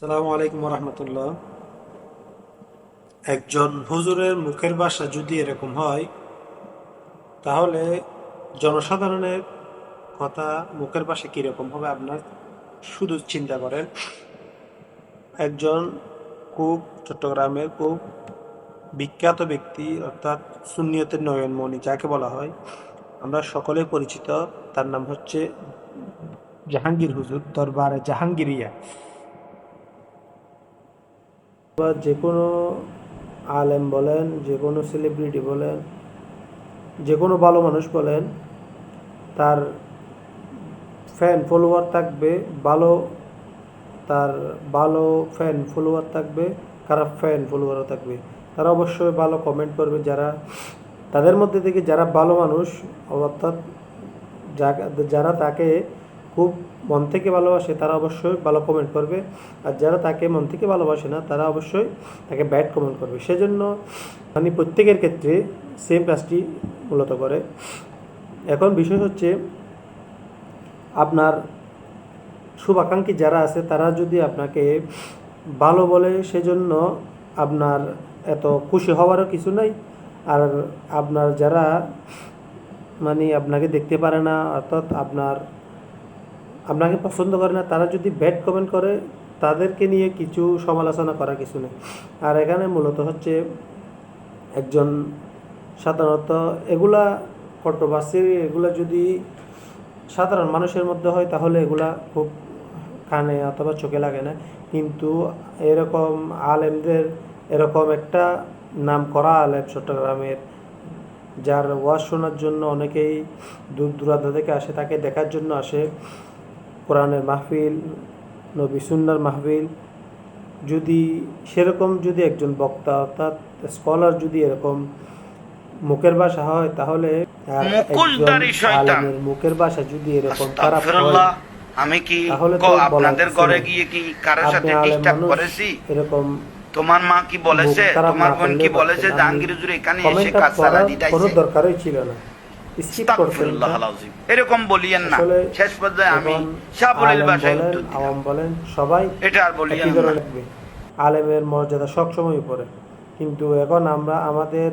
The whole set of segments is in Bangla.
সালামু আলাইকুম রহমতুল্লাহ একজন হুজুরের মুখের ভাষা যদি এরকম হয়, তাহলে জনসাধারণের কথা মুখের ভাষা কীরকম হবে আপনার? শুধু চিন্তা করেন। একজন খুব চট্টগ্রামের খুব বিখ্যাত ব্যক্তি, অর্থাৎ সুন্নিয়তের নয়নমণি, যাকে বলা হয়। আমরা সকলে পরিচিত, তার নাম হচ্ছে জাহাঙ্গীর হুজুর, দরবারে জাহাঙ্গীরিয়া। বা যে কোনো আলেম বলেন, যে কোনো সেলিব্রিটি বলেন, যে কোনো ভালো মানুষ বলেন, তার ফ্যান ফলোয়ার থাকবে, ভালো, তার ভালো ফ্যান ফলোয়ার থাকবে, খারাপ ফ্যান ফলোয়ারও থাকবে। তারা অবশ্যই ভালো কমেন্ট করবে যারা, তাদের মধ্যে থেকে যারা ভালো মানুষ, অর্থাৎ যারা তাকে খুব মন থেকে ভালোবাসে, তারা অবশ্যই ভালো কমেন্ট করবে। আর যারা তাকে মন থেকে ভালোবাসে না, তারা অবশ্যই তাকে ব্যাড কমেন্ট করবে। সেজন্য মানে প্রত্যেকের ক্ষেত্রে সেম কাজটি মূলত করে। এখন বিষয় হচ্ছে আপনার শুভাকাঙ্ক্ষী যারা আছে, তারা যদি আপনাকে ভালো বলে, সেজন্য আপনার এত খুশি হওয়ারও কিছু নাই। আর আপনার যারা মানে আপনাকে দেখতে পারে না, অর্থাৎ আপনার আপনাকে পছন্দ করে না, তারা যদি ব্যাড কমেন্ট করে, তাদেরকে নিয়ে কিছু সমালোচনা করা কিছু নেই। আর এখানে মূলত হচ্ছে একজন সাধারণত এগুলা কন্ট্রোভার্সি এগুলা যদি সাধারণ মানুষের মধ্যে হয়, তাহলে এগুলা খুব কানে অথবা চোখে লাগে না। কিন্তু এরকম আলেমদের এরকম একটা নাম করা আলেম চট্টগ্রামের, যার ওয়াজ শোনার জন্য অনেকেই দূর দূরান্ত থেকে আসে, তাকে দেখার জন্য আসে। কোরআনের মাহফিল নবী সুন্নার মাহফিল যদি সেরকম যদি একজন বক্তা অর্থাৎ স্কলার যদি এরকম মুখের ভাষা হয় তাহলে মুখের ভাষা যদি এরকম খারাপ আমি কি আপনাদের ঘরে গিয়ে কি কারোর সাথে ডিস্টার্ব করেছি? এরকম তোমার মা কি বলেছে? তোমার বোন কি বলেছে। জাহাঙ্গীর এখানে এসে কাজ কোনো দরকারই ছিল না। এরকম বলিয়েন না। শেষ পর্যায়ে আমি সাবলীল ভাষায় উত্তর আওয়াম বলেন সবাই এটা আর বলিয়েন না। আলেমের মর্যাদা সবসময় উপরে। কিন্তু এখন আমরা আমাদের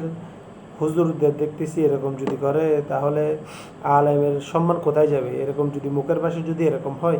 হুজুরদের দেখতেছি এরকম যদি করে তাহলে আলেমের সম্মান কোথায় যাবে? এরকম যদি মুখের পাশে যদি এরকম হয়